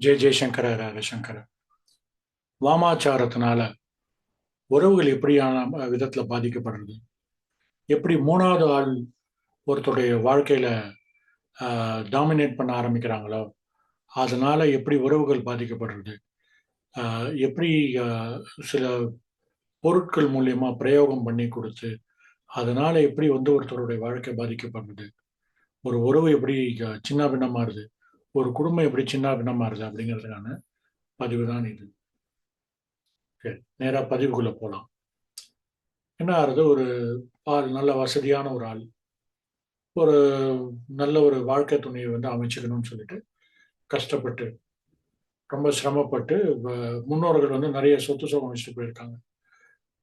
ஜெய ஜெயசங்கர ரவிசங்கர வாமாச்சாரத்தினால உறவுகள் எப்படியான விதத்துல பாதிக்கப்படுறது? எப்படி மூணாவது ஆள் ஒருத்தருடைய வாழ்க்கையில டாமினேட் பண்ண ஆரம்பிக்கிறாங்களோ அதனால எப்படி உறவுகள் பாதிக்கப்படுறது? எப்படி சில பொருட்கள் மூலியமா பிரயோகம் பண்ணி கொடுத்து அதனால எப்படி வந்து ஒருத்தருடைய வாழ்க்கை பாதிக்கப்படுறது? ஒரு உறவு எப்படி சின்ன பின்னமாறுது ஒரு குடும்பம் எப்படி சின்ன பின்னமாறுது அப்படிங்கிறதுக்கான பதிவு தான் இது. சரி நேராக பதிவுக்குள்ளே போகலாம் என்ன ஆறுது? ஒரு ஆள் நல்ல வசதியான ஒரு ஆள். ஒரு நல்ல ஒரு வாழ்க்கை துணையை வந்து அமைச்சுக்கணும்னு சொல்லிட்டு கஷ்டப்பட்டு ரொம்ப சிரமப்பட்டு முன்னோர்கள் வந்து நிறைய சொத்து சுகம் வச்சுட்டு போயிருக்காங்க.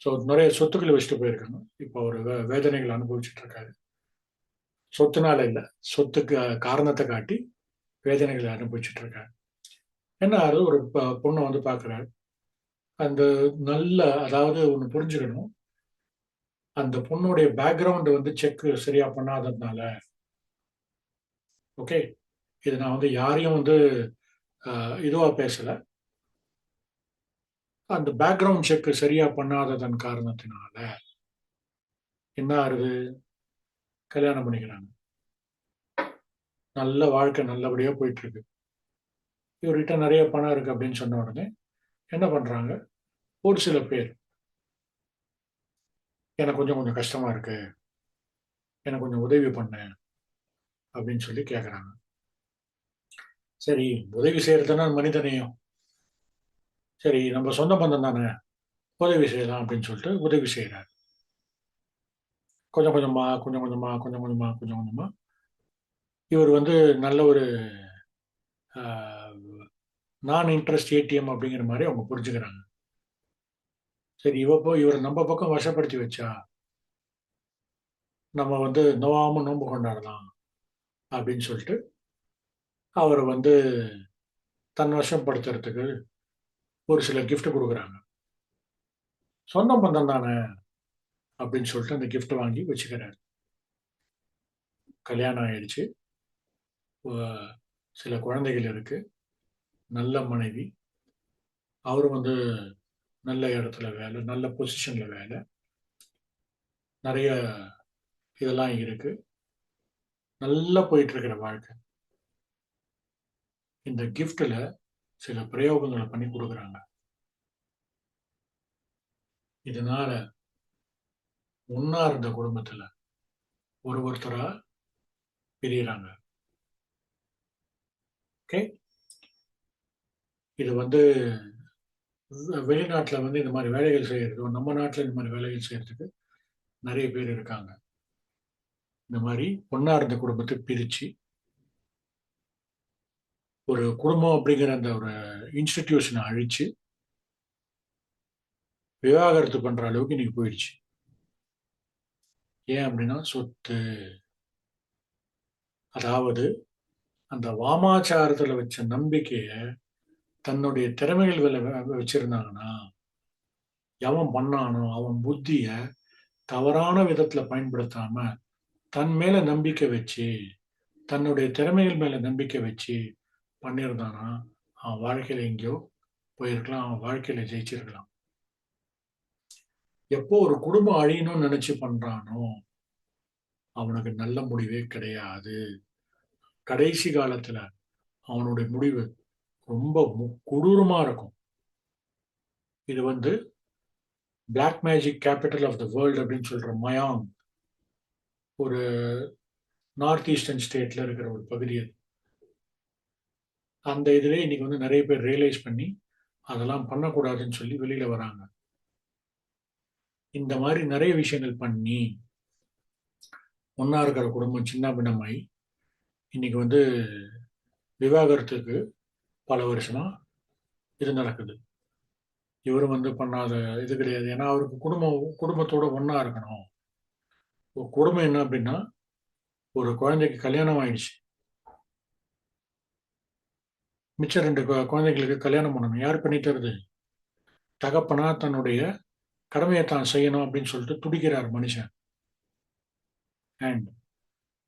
ஸோ நிறைய சொத்துக்களை வச்சுட்டு போயிருக்காங்க. இப்போ ஒரு வே வேதனைகள் அனுபவிச்சுட்டு இருக்காரு. சொத்துனால இல்லை சொத்துக்கு காரணத்தை காட்டி வேதனைகளை அனுபவிச்சுட்டு இருக்காரு என்ன ஆகுது ஒரு ப- பொண்ணை வந்து பார்க்குறாரு. அந்த நல்ல அதாவது ஒன்று புரிஞ்சுக்கணும். அந்த பொண்ணுடைய பேக்ரவுண்ட் வந்து செக் சரியா பண்ணாததுனால ஓகே இது நான் வந்து யாரையும் வந்து இதுவாக இதுவா பேசல. அந்த பேக்ரவுண்ட் செக் சரியா பண்ணாததன் காரணத்தினால என்ன ஆறுது கல்யாணம் பண்ணிக்கிறாங்க. நல்ல வாழ்க்கை நல்லபடியாக போயிட்டு இருக்கு இவர்கிட்ட நிறைய பணம் இருக்கு அப்படின்னு சொன்ன உடனே என்ன பண்றாங்க? ஒரு சில பேர் எனக்கு கொஞ்சம் கொஞ்சம் கஷ்டமா இருக்கு. எனக்கு கொஞ்சம் உதவி பண்ண. அப்படின்னு சொல்லி கேட்குறாங்க சரி உதவி செய்யறதுன்னா மனிதனையும் சரி நம்ம சொந்த பந்தம் தானே. உதவி செய்யலாம் அப்படின்னு சொல்லிட்டு உதவி செய்கிறார் கொஞ்சம் கொஞ்சமா கொஞ்சம் கொஞ்சமா கொஞ்சம் கொஞ்சமா கொஞ்சம் கொஞ்சமா இவர் வந்து நல்ல ஒரு நான் இன்ட்ரெஸ்ட் ஏடிஎம் அப்படிங்கிற மாதிரி அவங்க புரிஞ்சுக்கிறாங்க. சரி இவ போ இவரை நம்ம பக்கம் வசப்படுத்தி வச்சா நம்ம வந்து நோவாம நோன்பு கொண்டாடலாம் அப்படின்னு சொல்லிட்டு அவரை வந்து தன் வசப்படுத்துறதுக்கு ஒரு சில கிஃப்ட் கொடுக்குறாங்க. சொந்த பந்தம் தானே அப்படின்னு சொல்லிட்டு அந்த கிஃப்ட் வாங்கி வச்சுக்கிறாரு. கல்யாணம் ஆயிடுச்சு. சில குழந்தைகள் இருக்கு. நல்ல மனைவி. அவரும் வந்து நல்ல இடத்துல வேலை நல்ல பொசிஷன்ல வேலை. நிறைய இதெல்லாம் இருக்கு. நல்லா போயிட்டு இருக்கிற வாழ்க்கை. இந்த கிஃப்ட்ல சில பிரயோகங்களை பண்ணி கொடுக்குறாங்க. இதனால ஒன்னா இருந்த குடும்பத்துல ஒரு ஒருத்தரா பிரியறாங்க. ஓகே. இது வந்து வெளிநாட்டில் வந்து இந்த மாதிரி வேலைகள் செய்யறது நம்ம நாட்டில் இந்த மாதிரி வேலைகள் செய்யறதுக்கு நிறைய பேர் இருக்காங்க. இந்த மாதிரி ஒன்னா இருந்த குடும்பத்தை பிரிச்சு ஒரு குடும்பம் அப்படிங்கிற அந்த ஒரு இன்ஸ்டிடியூஷனை அழிச்சு விவாகரத்து பண்ற அளவுக்கு இன்னைக்கு போயிடுச்சு. ஏன் அப்படின்னா சொத்து அதாவது அந்த வாமாச்சாரத்துல வச்ச நம்பிக்கைய தன்னுடைய திறமைகள் மேல வ- வச்சிருந்தாங்கன்னா எவன் பண்ணானோ அவன் புத்திய தவறான விதத்துல பயன்படுத்தாம தன் மேல நம்பிக்கை வச்சு தன்னுடைய திறமைகள் மேல நம்பிக்கை வச்சு பண்ணியிருந்தானா அவன் வாழ்க்கையில எங்கேயோ போயிருக்கலாம் அவன் வாழ்க்கையில ஜெயிச்சிருக்கலாம். எப்போ ஒரு குடும்பம் அழியணும்னு நினைச்சு பண்றானோ அவனுக்கு நல்ல முடிவே கிடையாது. கடைசி காலத்துல அவனுடைய முடிவு ரொம்ப கொடூரமா இருக்கும். இது வந்து black magic capital of the world அப்படின்னு சொல்ற மயாங் ஒரு நார்த் ஈஸ்டர்ன் ஸ்டேட்ல இருக்கிற ஒரு பகுதி அது. அந்த இதுல இன்னைக்கு வந்து நிறைய பேர் ரியலைஸ் பண்ணி அதெல்லாம் பண்ணக்கூடாதுன்னு சொல்லி வெளியில வராங்க. இந்த மாதிரி நிறைய விஷயங்கள் பண்ணி ஒன்னா இருக்கிற குடும்பம் சின்ன பின்னமாயி இன்னைக்கு வந்து விவாகரத்துக்கு பல வருஷமா இது நடக்குது. இவரும் வந்து பண்ணாத இது கிடையாது. ஏன்னா அவருக்கு குடும்பம் குடும்பத்தோட ஒன்றா இருக்கணும். குடும்பம் என்ன அப்படின்னா ஒரு குழந்தைக்கு கல்யாணம் ஆயிடுச்சு. மிச்சம் ரெண்டு கு- குழந்தைகளுக்கு கல்யாணம் பண்ணணும். யார் பண்ணி தருது? தகப்பனா தன்னுடைய கடமையை தான் செய்யணும் அப்படின்னு சொல்லிட்டு துடிக்கிறார் மனுஷன். அண்ட்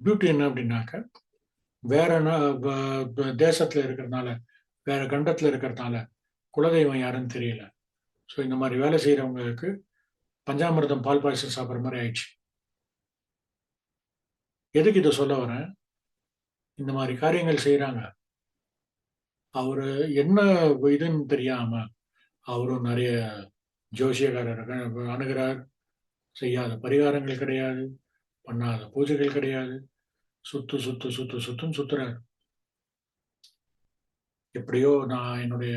பியூட்டி என்ன அப்படின்னாக்க வேற தேசத்துல இருக்கிறதுனால வேற கண்டத்தில் இருக்கிறதுனால குலதெய்வம் யாருன்னு தெரியல. ஸோ இந்த மாதிரி வேலை செய்கிறவங்களுக்கு பஞ்சாமிர்தம் பால் பாயசம் சாப்பிட்ற மாதிரி ஆயிடுச்சு. எதுக்கு இதை சொல்ல வரேன்? இந்த மாதிரி காரியங்கள் செய்கிறாங்க அவர் என்ன இதுன்னு தெரியாம அவரும் நிறைய ஜோசியக்காரர் அணுகிறார் செய்யாத பரிகாரங்கள் கிடையாது பண்ணாத பூஜைகள் கிடையாது. சுத்து சுத்து சுத்து சுத்துன்னு சுத்துறாரு. எப்படியோ நான் என்னுடைய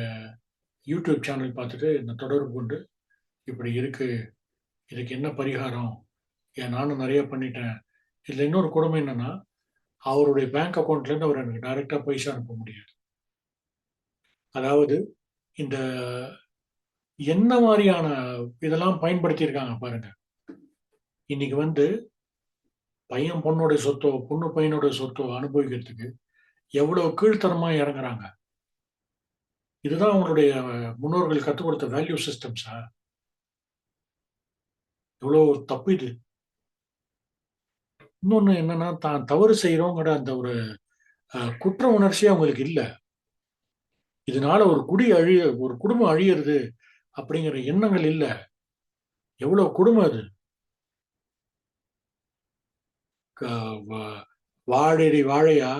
யூடியூப் சேனல் பார்த்துட்டு இந்த தொடர்பு கொண்டு இப்படி இருக்கு இதுக்கு என்ன பரிகாரம்? ஏன் நானும் நிறைய பண்ணிட்டேன். இதில் இன்னொரு கொடுமை என்னன்னா அவருடைய பேங்க் அக்கௌண்ட்லேருந்து அவர் எனக்கு டைரெக்டாக பைசா அனுப்ப முடியாது. அதாவது இந்த என்ன மாதிரியான இதெல்லாம் பயன்படுத்தியிருக்காங்க பாருங்க. இன்னைக்கு வந்து பையன் பொண்ணுடைய சொத்தோ பொண்ணு பையனுடைய சொத்தோ அனுபவிக்கிறதுக்கு எவ்வளவு கீழ்த்தரமா இறங்குறாங்க? இதுதான் அவங்களுடைய முன்னோர்கள் கற்றுக் கொடுத்த வேல்யூ சிஸ்டம்ஸா எவ்வளோ தப்பு இது. இன்னொன்று என்னன்னா தான் தவறு செய்கிறோங்கிற அந்த ஒரு குற்ற உணர்ச்சி அவங்களுக்கு இல்லை. இதனால ஒரு குடி அழிய ஒரு குடும்பம் அழியிறது அப்படிங்கிற எண்ணங்கள் இல்லை. எவ்வளோ குடும்பம் அது. வாழடி வாழையா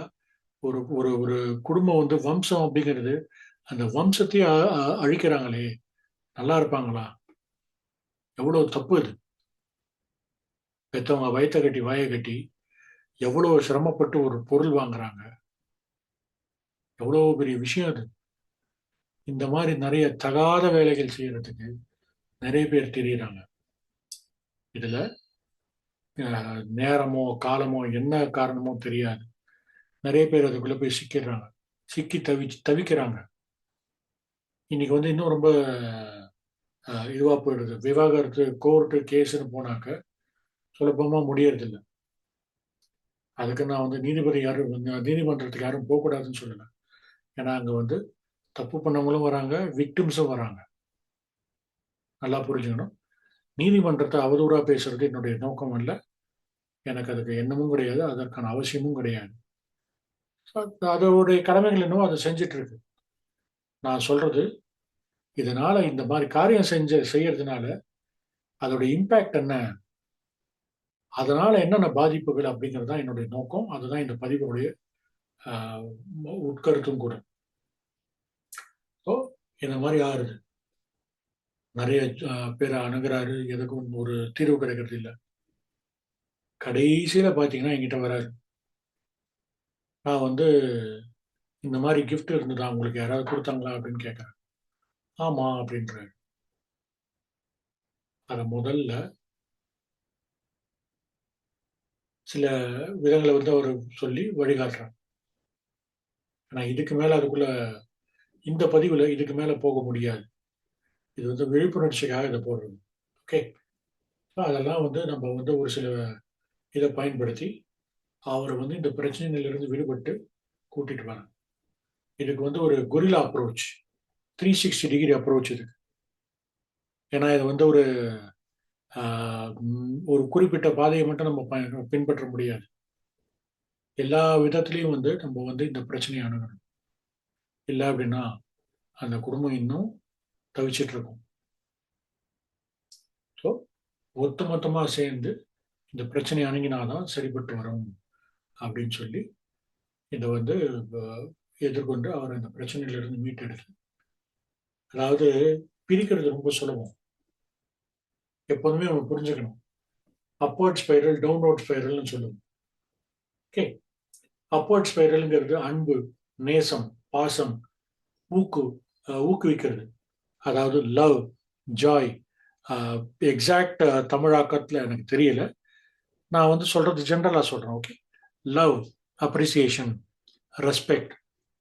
ஒரு ஒரு ஒரு குடும்பம் வந்து வம்சம் அப்படிங்கிறது அந்த வம்சத்தையே அழிக்கிறாங்களே நல்லா இருப்பாங்களா? எவ்வளோ தப்பு இது. பெத்தவங்க வயத்த கட்டி வாயை கட்டி எவ்வளோ சிரமப்பட்டு ஒரு பொருள் வாங்குறாங்க. எவ்வளோ பெரிய விஷயம் அது இந்த மாதிரி நிறைய தகாத வேலைகள் செய்யறதுக்கு நிறைய பேர் தெரியுறாங்க. இதில் நேரமோ காலமோ என்ன காரணமோ தெரியாது. நிறைய பேர் அதுக்குள்ள போய் சிக்கிடுறாங்க. சிக்கி தவி தவிக்கிறாங்க. இன்னைக்கு வந்து இன்னும் ரொம்ப இதுவாக போயிடுது. விவாகரத்து கோர்ட்டு கேஸ்ன்னு போனாக்க சுலபமாக முடியறதில்லை. அதுக்கு நான் வந்து நீதிபதி யாரும் நீதிமன்றத்துக்கு யாரும் போகக்கூடாதுன்னு சொல்லலை. ஏன்னா அங்கே வந்து தப்பு பண்ணவங்களும் வராங்க விக்டிம்ஸும் வராங்க. நல்லா புரிஞ்சுக்கணும். நீதிமன்றத்தை அவதூறாக பேசுறது என்னுடைய நோக்கம் இல்லை எனக்கு அதுக்கு எண்ணமும் கிடையாது அதற்கான அவசியமும் கிடையாது. அதோடைய கடமைகள் என்னவோ அதை செஞ்சிட்டு இருக்கு நான் சொல்றது இதனால இந்த மாதிரி காரியம் செஞ்ச செய்யறதுனால அதோட இம்பேக்ட் என்ன? அதனால என்னென்ன பாதிப்புகள் அப்படிங்கிறது தான் என்னுடைய நோக்கம். அதுதான் இந்த பதிவுடைய உட்கருத்தும் கூட. ஸோ இந்த மாதிரி ஆறுது. நிறைய பேர் அணுகிறாரு. எதுக்கும் ஒரு தீர்வு கிடைக்கிறது இல்லை. கடைசியில் பார்த்தீங்கன்னா என்கிட்ட வராரு. நான் வந்து இந்த மாதிரி கிஃப்ட் இருந்ததா? உங்களுக்கு யாராவது கொடுத்தாங்களா? அப்படின்னு கேட்குறேன் ஆமாம் அப்படின்றாரு. அதை முதல்ல சில விதங்களை வந்து அவர் சொல்லி வழிகாட்டுறார். ஆனால் இதுக்கு மேலே அதுக்குள்ள இந்த பதிவில் இதுக்கு மேலே போக முடியாது. இது வந்து விழிப்புணர்ச்சிக்காக இதை போடுறது. ஓகே அதெல்லாம் வந்து நம்ம வந்து ஒரு சில இதை பயன்படுத்தி அவரை வந்து இந்த பிரச்சனைகளிலிருந்து விடுபட்டு கூட்டிட்டு வராங்க இதுக்கு வந்து ஒரு guerrilla approach three sixty degree approach இதுக்கு. ஏன்னா இது வந்து ஒரு ஒரு குறிப்பிட்ட பாதையை மட்டும் நம்ம பின்பற்ற முடியாது. எல்லா விதத்துலேயும் வந்து நம்ம வந்து இந்த பிரச்சனையை அணுகணும். இல்லை அப்படின்னா அந்த குடும்பம் இன்னும் தவிச்சிட்டு இருக்கும். ஸோ ஒட்டுமொத்தமாக சேர்ந்து இந்த பிரச்சனை அணுகினாதான் சரிபட்டு வரும் அப்படின்னு சொல்லி இதை வந்து எதிர்கொண்டு அவர் அந்த பிரச்சனையிலிருந்து மீட்டெடுத்து அதாவது பிரிக்கிறது ரொம்ப சுலபம். எப்போதுமே அவங்க புரிஞ்சுக்கணும். அப்வர்ட் ஸ்பைரல் டவுன்வர்ட் ஸ்பைரல்னு சொல்லுவோம். ஓகே அப்வர்ட் ஸ்பைரலுங்கிறது அன்பு நேசம் பாசம் ஊக்கு ஊக்குவிக்கிறது. அதாவது லவ் ஜாய் எக்ஸாக்ட் தமிழாக்கத்தில் எனக்கு தெரியல. நான் வந்து சொல்றது ஜென்ரலாக சொல்கிறேன் okay love appreciation respect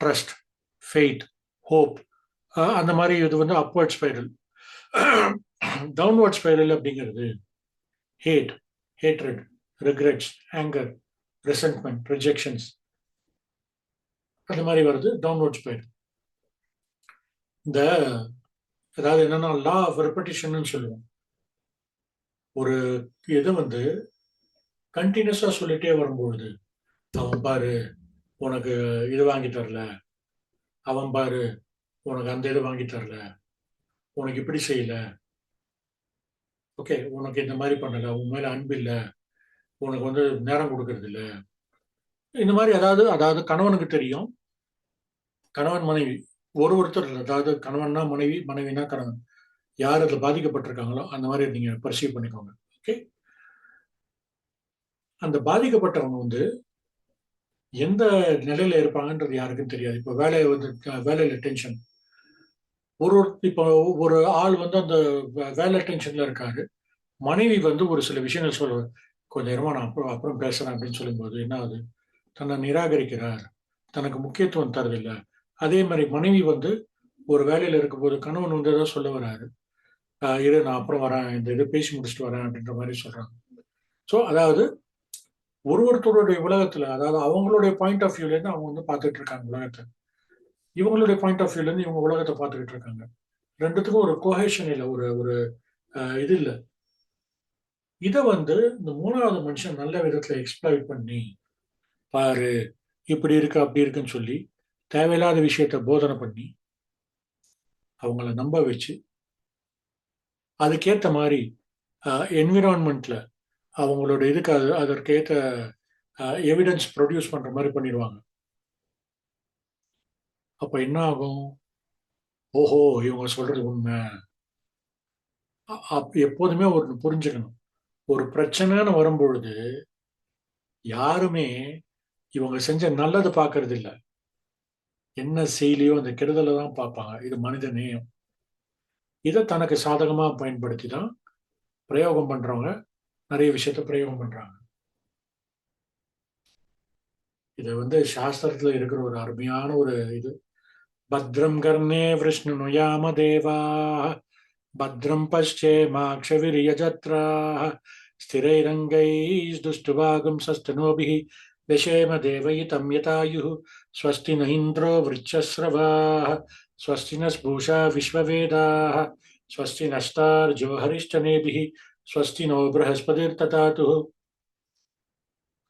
trust faith hope அந்த மாதிரி இது வந்து அப்வர்ட் ஸ்பைரல் டவுன்வர்ட் ஸ்பைரல் அப்படிங்கிறது hate hatred regrets anger resentment rejections அந்த மாதிரி வருது டவுன்வர்ட் ஸ்பைரல் இந்த அதாவது என்னன்னா லா ஆஃப் ரெப்படிஷன் சொல்லுவோம். ஒரு இதை வந்து கண்டினியூஸா சொல்லிட்டே வரும்பொழுது அவன் பாரு உனக்கு இது வாங்கி தரல. அவன் பாரு உனக்கு அந்த இது வாங்கி தரல. உனக்கு இப்படி செய்யல. ஓகே உனக்கு இந்த மாதிரி பண்ணல. உன் மேல அன்பு இல்லை. உனக்கு வந்து நேரம் கொடுக்கறதில்ல இந்த மாதிரி அதாவது அதாவது கணவனுக்கு தெரியும். கணவன் மனைவி ஒரு ஒருத்தர் அதாவது கணவன்னா மனைவி மனைவினா கணவன். யார் அதில் பாதிக்கப்பட்டிருக்காங்களோ அந்த மாதிரி நீங்கள் பரிசீவ் பண்ணிக்கோங்க. ஓகே அந்த பாதிக்கப்பட்டவங்க வந்து எந்த நிலையில இருப்பாங்கன்றது யாருக்கும் தெரியாது. இப்போ வேலையை வந்து வேலையில டென்ஷன் ஒரு ஒரு இப்போ ஒரு ஆள் வந்து அந்த வே- வேலை டென்ஷன்ல இருக்காரு. மனைவி வந்து ஒரு சில விஷயங்கள் சொல்ல கொஞ்சம் நேரமா நான் அப்புறம் அப்புறம் பேசுறேன் அப்படின்னு சொல்லும்போது என்ன ஆகுது? தன்னை நிராகரிக்கிறார். தனக்கு முக்கியத்துவம் தரதில்லை அதே மாதிரி மனைவி வந்து ஒரு வேலையில இருக்கும்போது கணவன் வந்து ஏதோ சொல்ல வராரு. இரு நான் அப்புறம் வரேன். இந்த இதை பேசி முடிச்சுட்டு வரேன் அப்படின்ற மாதிரி சொல்றாங்க. ஸோ அதாவது ஒரு ஒருத்தருடைய உலகத்துல அதாவது அவங்களுடைய பாயிண்ட் ஆஃப் வியூல இருந்து அவங்க வந்து பார்த்துட்டு இருக்காங்க உலகத்தை. இவங்களுடைய பாயிண்ட் ஆஃப் வியூல இருந்து இவங்க உலகத்தை பார்த்துக்கிட்டு இருக்காங்க. ரெண்டுத்துக்கும் ஒரு கோஹேஷன் இல்லை ஒரு ஒரு இது இல்லை. இதை வந்து இந்த மூணாவது மனுஷன் நல்ல விதத்துல எக்ஸ்ப்ளாய்ட் பண்ணி பாரு இப்படி இருக்கு அப்படி இருக்குன்னு சொல்லி தேவையில்லாத விஷயத்த போதனை பண்ணி அவங்கள நம்ப வச்சு அதுக்கேற்ற மாதிரி என்விரான்மெண்ட்ல அவங்களோட இதுக்கு அது அதற்கேற்ற எவிடன்ஸ் ப்ரொடியூஸ் பண்ணுற மாதிரி பண்ணிடுவாங்க. அப்போ என்ன ஆகும்? ஓஹோ இவங்க சொல்கிறது உண்மை. அப்- எப்போதுமே ஒரு புரிஞ்சுக்கணும். ஒரு பிரச்சனைன்னு வரும்பொழுது யாருமே இவங்க செஞ்ச நல்லது பார்க்கறது இல்லை என்ன செய்யலையோ அந்த கெடுதலை தான் பார்ப்பாங்க இது மனித நேயம். இதை தனக்கு சாதகமாக பயன்படுத்தி தான் பிரயோகம் பண்ணுறவங்க நிறைய விஷயத்த பிரயோகம் பண்றாங்க இது வந்து சாஸ்திரத்துல இருக்கிற ஒரு அருமையான ஒரு இது பத்ரம் கர்ணே விஷ்ணு நுயாம தேவா பத்ரம் பஷ்சே மாக்ஷவிரியஜத்ரா ஸ்திரைரங்கைஸ்துஷ்டுவாகும் சஸ்தனோபிः व्यशेम देवयितं यतायुः स्वस्ति न इन्द्रो वृक्षस्रवाः स्वस्ति न स्पूषा विश्ववेदाः स्वस्ति नस्तार्जो ஸ்வஸ்தி நோ பிரகஸ்பதிர் ததாத்து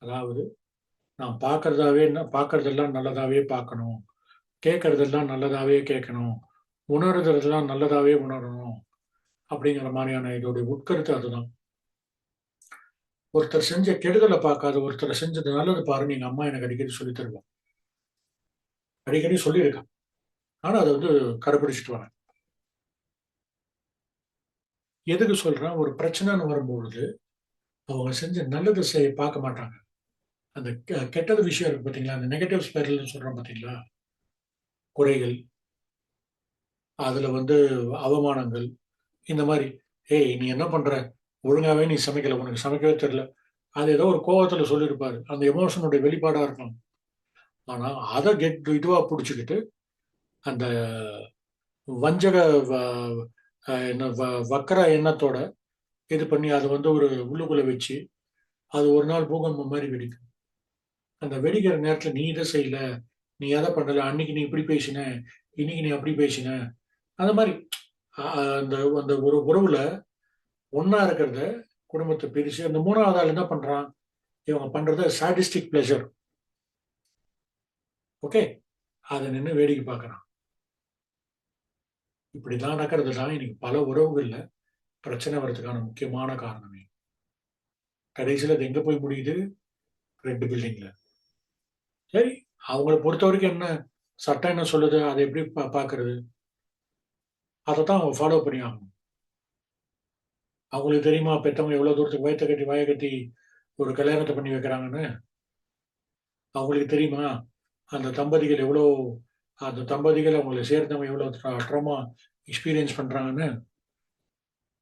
அதாவது நாம் பார்க்கறதாவே என்ன பார்க்கறதெல்லாம் நல்லதாகவே பார்க்கணும். கேட்கறதெல்லாம் நல்லதாகவே கேட்கணும். உணர்றதெல்லாம் நல்லதாகவே உணரணும். அப்படிங்கிற மாதிரியான இதோடைய உட்கருத்து அதுதான். ஒருத்தர் செஞ்ச கெடுதலை பார்க்காத ஒருத்தர் செஞ்சது நல்லது பாரு எங்கள் அம்மா எனக்கு அடிக்கடி சொல்லி தருவான் அடிக்கடி சொல்லியிருக்கான் ஆனால் அதை வந்து கடைபிடிச்சிட்டு வரேன். எதுக்கு சொல்றேன்? ஒரு பிரச்சனைன்னு வரும்பொழுது அவங்க செஞ்ச நல்லது செய்ய பார்க்க மாட்டாங்க. அந்த கெ- கெட்டது விஷயம் இருக்கு பார்த்தீங்களா அந்த நெகட்டிவ் ஸ்பைரல்னு சொல்கிறோம் பார்த்தீங்களா குறைகள் அதில் வந்து அவமானங்கள் இந்த மாதிரி. ஏய் நீ என்ன பண்ணுற ஒழுங்காவே நீ சமைக்கல. உனக்கு சமைக்கவே தெரில அது ஏதோ ஒரு கோபத்தில் சொல்லியிருப்பார். அந்த எமோஷனுடைய வெளிப்பாடாக இருக்கும் ஆனால் அதை கெட் இதுவாக பிடிச்சிக்கிட்டு அந்த வஞ்சக வ- என்ன வ- வக்கர எண்ணத்தோட இது பண்ணி அதை வந்து ஒரு உள்ளுக்குள்ள வச்சு அது ஒரு நாள் பூகம்பம் மாதிரி வெடிக்கும். அந்த வெடிக்கிற நேரத்தில் நீ இதை செய்யல நீ எதை பண்ணல அன்னைக்கு நீ இப்படி பேசின இன்னைக்கு நீ அப்படி பேசின. அந்த மாதிரி அந்த அந்த ஒரு உறவுல ஒன்னா இருக்கிறத குடும்பத்தை பிரிச்சு அந்த மூணாவது ஆள் என்ன பண்றான்? இவங்க பண்றது சாடிஸ்டிக் பிளஷர் ஓகே அதை நின்று வேடிக்கை பார்க்கறான். இப்படிலாம் நடக்கிறது தான் இன்னைக்கு பல உறவுகளில் பிரச்சனை வர்றதுக்கான முக்கியமான காரணமே. கடைசியில் அது எங்கே போய் முடியுது? ரெண்டு பில்டிங்கில் சரி அவங்கள பொறுத்த வரைக்கும் என்ன? சட்டம் என்ன சொல்லுது? அதை எப்படி பா- பார்க்கறது? அதை தான் அவங்க ஃபாலோ பண்ணி ஆகணும். அவங்களுக்கு தெரியுமா பெற்றவங்க எவ்வளோ தூரத்துக்கு வயத்தை கட்டி வாயை கட்டி ஒரு கல்யாணத்தை பண்ணி வைக்கிறாங்கன்னு? அவங்களுக்கு தெரியுமா அந்த தம்பதிகள் எவ்வளோ அந்த தம்பதிகள் அவங்களை சேர்ந்தவங்க எவ்வளோ ட்ராமா எக்ஸ்பீரியன்ஸ் பண்ணுறாங்கன்னு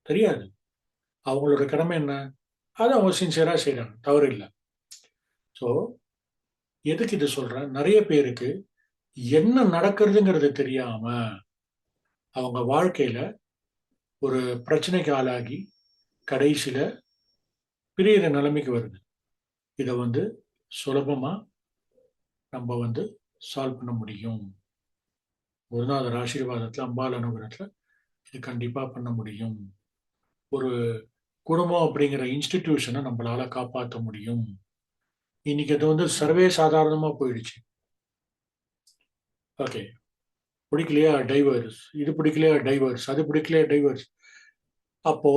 தெரியாது. அவங்களோட கடமை என்ன? அதை அவங்க சின்சியராக செய்கிறாங்க தவறு இல்லை. ஸோ எதுக்கு இது சொல்கிறேன் நிறைய பேருக்கு என்ன நடக்கிறதுங்கிறது தெரியாமல் அவங்க வாழ்க்கையில் ஒரு பிரச்சனைக்கு ஆளாகி கடைசியில் பிரியிற நிலைமைக்கு வருது. இதை வந்து சுலபமாக நம்ம வந்து சால்வ் பண்ண முடியும். குருநாதர் ஆசீர்வாதத்தில் அம்பாள் அனுகிரகத்தில் இது கண்டிப்பாக பண்ண முடியும். ஒரு குடும்பம் அப்படிங்கிற இன்ஸ்டிடியூஷனை நம்மளால் காப்பாற்ற முடியும். இன்னைக்கு அது வந்து சர்வே சாதாரணமாக போயிடுச்சு. ஓகே பிடிக்கலையா டைவர்ஸ் இது பிடிக்கலையா டைவர்ஸ் அது பிடிக்கலையா டைவர்ஸ் அப்போ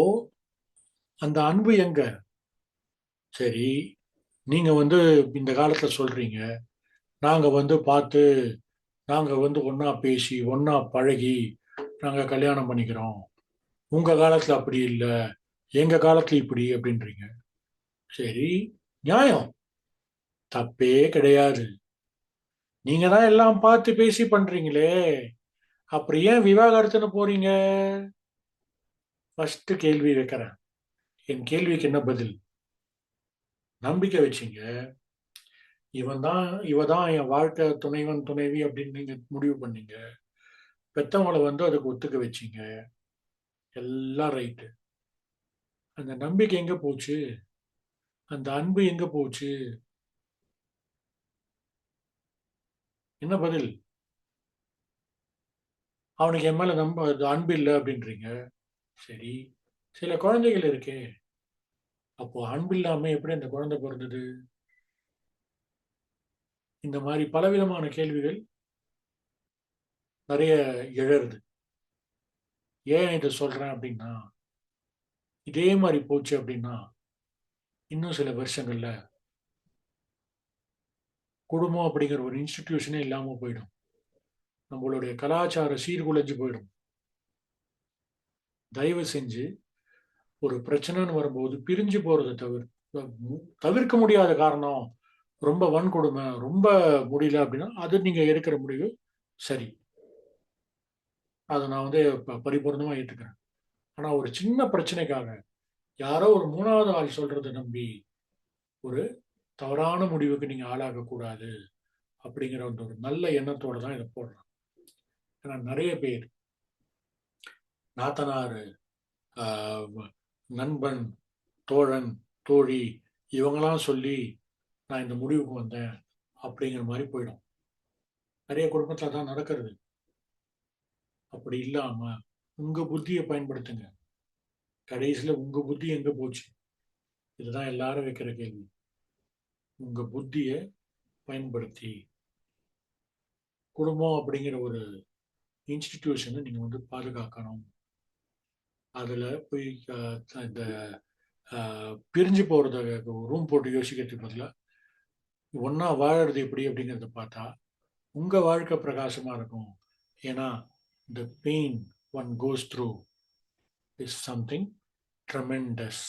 அந்த அன்பு எங்க? சரி நீங்க வந்து இந்த காலத்துல சொல்றீங்க. நாங்க வந்து பார்த்து நாங்கள் வந்து ஒன்றா பேசி ஒன்றா பழகி நாங்கள் கல்யாணம் பண்ணிக்கிறோம். உங்கள் காலத்தில் அப்படி இல்லை. எங்கள் காலத்தில் இப்படி அப்படின்றீங்க. சரி நியாயம். தப்பே கிடையாது. நீங்க தான் எல்லாம் பார்த்து பேசி பண்றீங்களே. அப்புறம் ஏன் விவாகரத்துன்னு போறீங்க? ஃபர்ஸ்ட் கேள்வி வைக்கிறேன். என் கேள்விக்கு என்ன பதில்? நம்பிக்கை வச்சீங்க. இவன் தான் இவ தான் என் வாழ்க்கை துணைவன் துணைவி அப்படின்னு நீங்க முடிவு பண்ணீங்க. பெத்தவங்களை வந்து அதுக்கு ஒத்துக்க வச்சீங்க. எல்லாம் ரைட்டு அந்த நம்பிக்கை எங்க போச்சு? அந்த அன்பு எங்க போச்சு? என்ன பதில்? அவனுக்கு என் மேல நம்ப அன்பு இல்லை அப்படின்றீங்க. சரி. சில குழந்தைகள் இருக்கே. அப்போ அன்பு இல்லாம எப்படி அந்த குழந்தை பிறந்தது? இந்த மாதிரி பலவிதமான கேள்விகள் நிறைய எழருது ஏன் இதை சொல்கிறேன் அப்படின்னா இதே மாதிரி போச்சு அப்படின்னா இன்னும் சில வருஷங்களில் குடும்பம் அப்படிங்கிற ஒரு இன்ஸ்டிடியூஷனே இல்லாமல் போயிடும். நம்மளுடைய கலாச்சார சீர்குலைஞ்சு போயிடும். தயவு செஞ்சு ஒரு பிரச்சனைன்னு வரும்போது பிரிஞ்சு போகிறத தவிர தவிர்க்க முடியாத காரணம் ரொம்ப வன்கொடுமை ரொம்ப முடியல அப்படின்னா அது நீங்கள் எடுக்கிற முடிவு சரி. அதை நான் வந்து பரிபூர்ணமாக ஏற்றுக்கிறேன் ஆனால் ஒரு சின்ன பிரச்சனைக்காக யாரோ ஒரு மூணாவது ஆள் சொல்கிறத நம்பி ஒரு தவறான முடிவுக்கு நீங்கள் ஆளாகக்கூடாது அப்படிங்கிற ஒரு நல்ல எண்ணத்தோடு தான் இதை போடுறேன் ஏன்னா நிறைய பேர் நாத்தனார் நண்பன் தோழன் தோழி இவங்களாம் சொல்லி நான் இந்த முடிவுக்கு வந்தேன் அப்படிங்கிற மாதிரி போயிடும். நிறைய குடும்பத்தில் தான் நடக்கிறது. அப்படி இல்லாமல் உங்கள் புத்தியை பயன்படுத்துங்க. கடைசியில் உங்கள் புத்தி எங்கே போச்சு? இதுதான் எல்லாரும் வைக்கிற கேள்வி. உங்கள் புத்தியை பயன்படுத்தி குடும்பம் அப்படிங்கிற ஒரு இன்ஸ்டிடியூஷனை நீங்கள் வந்து பாதுகாக்கணும். அதில் போய் இந்த பிரிஞ்சு போகிறத ரூம் போட்டு யோசிக்கிறதுக்கு பதிலாக ஒன்றா வாழறது எப்படி அப்படிங்கிறத பார்த்தா உங்கள் வாழ்க்கை பிரகாசமாக இருக்கும். ஏன்னா the pain one goes through is something tremendous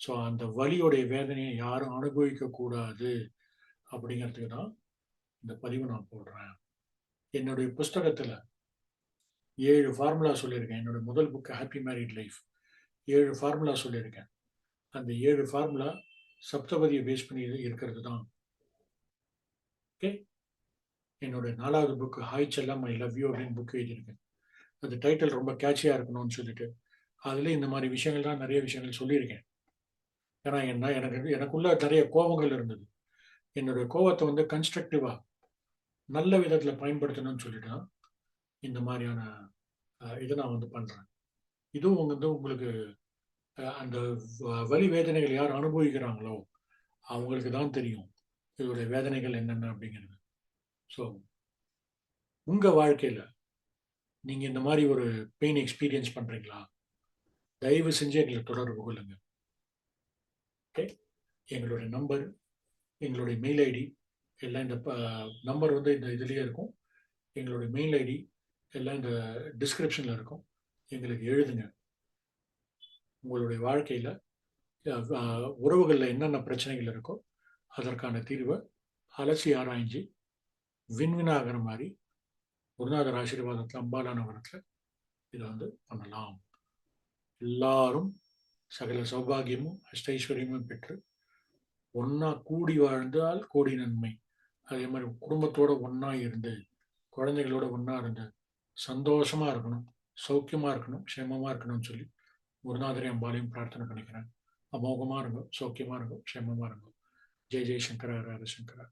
so அந்த வலியோடைய வேதனையை யாரும் அனுபவிக்கக்கூடாது அப்படிங்கிறதுக்கு தான் இந்த பதிவு நான் போடுறேன். என்னுடைய புஸ்தகத்தில் ஏழு ஃபார்முலா சொல்லியிருக்கேன். என்னுடைய முதல் புக்கு ஹாப்பி மேரிட் லைஃப் ஏழு ஃபார்முலா சொல்லியிருக்கேன். அந்த ஏழு ஃபார்முலா சப்தபதியை பேஸ் பண்ணி இருக்கிறது தான் ஓகே என்னோட நாலாவது புக்கு ஹாய் செல்லம் ஐ லவ் யூ அப்படின்னு புக் எழுதியிருக்கேன். அந்த டைட்டில் ரொம்ப கேட்சியாக இருக்கணும்னு சொல்லிட்டு அதில் இந்த மாதிரி விஷயங்கள் தான் நிறைய விஷயங்கள் சொல்லியிருக்கேன். ஏன்னா என்ன எனக்கு எனக்குள்ள நிறைய கோபங்கள் இருந்தது. என்னுடைய கோபத்தை வந்து கன்ஸ்ட்ரக்டிவாக நல்ல விதத்தில் பயன்படுத்தணும்னு சொல்லிட்டு தான் இந்த மாதிரியான இதை நான் வந்து பண்ணுறேன் இதுவும் வந்து உங்களுக்கு அந்த வலி வேதனைகள் யார் அனுபவிக்கிறாங்களோ அவங்களுக்கு தான் தெரியும் இதோடைய வேதனைகள் என்னென்ன அப்படிங்கிறது. ஸோ உங்கள் வாழ்க்கையில் நீங்கள் இந்த மாதிரி ஒரு பெயின் எக்ஸ்பீரியன்ஸ் பண்ணுறீங்களா தயவு செஞ்சு எங்களை தொடர்பு கொள்ளுங்க. ஓகே எங்களுடைய நம்பர் எங்களுடைய மெயில் ஐடி எல்லாம் இந்த நம்பர் வந்து இந்த இதுலேயே இருக்கும். எங்களுடைய மெயில் ஐடி எல்லாம் இந்த டிஸ்கிரிப்ஷனில் இருக்கும். எங்களுக்கு எழுதுங்க. உங்களுடைய வாழ்க்கையில் உறவுகளில் என்னென்ன பிரச்சனைகள் இருக்கோ அதற்கான தீர்வை அலசி ஆராய்ஞ்சி விண்வினாகிற மாதிரி குருநாதர் ஆசீர்வாதத்தில் அம்பாலானவரத்தில் இதை வந்து பண்ணலாம். எல்லாரும் சகல சௌபாகியமும் அஷ்டைஸ்வரியமும் பெற்று ஒன்னா கூடி வாழ்ந்தால் கோடி நன்மை. அதே மாதிரி குடும்பத்தோட ஒன்னா இருந்து குழந்தைகளோட ஒன்னா இருந்து சந்தோஷமா இருக்கணும் சௌக்கியமா இருக்கணும் க்ஷேமமா இருக்கணும்னு சொல்லி குருநாதரை அம்பாலையும் பிரார்த்தனை பண்ணிக்கிறேன். அமோகமாக இருக்கும் சௌக்கியமாக இருக்கும் க்ஷேமமாக இருக்கும். ஜெய் ஜெய் சங்கரா ஹர சங்கரா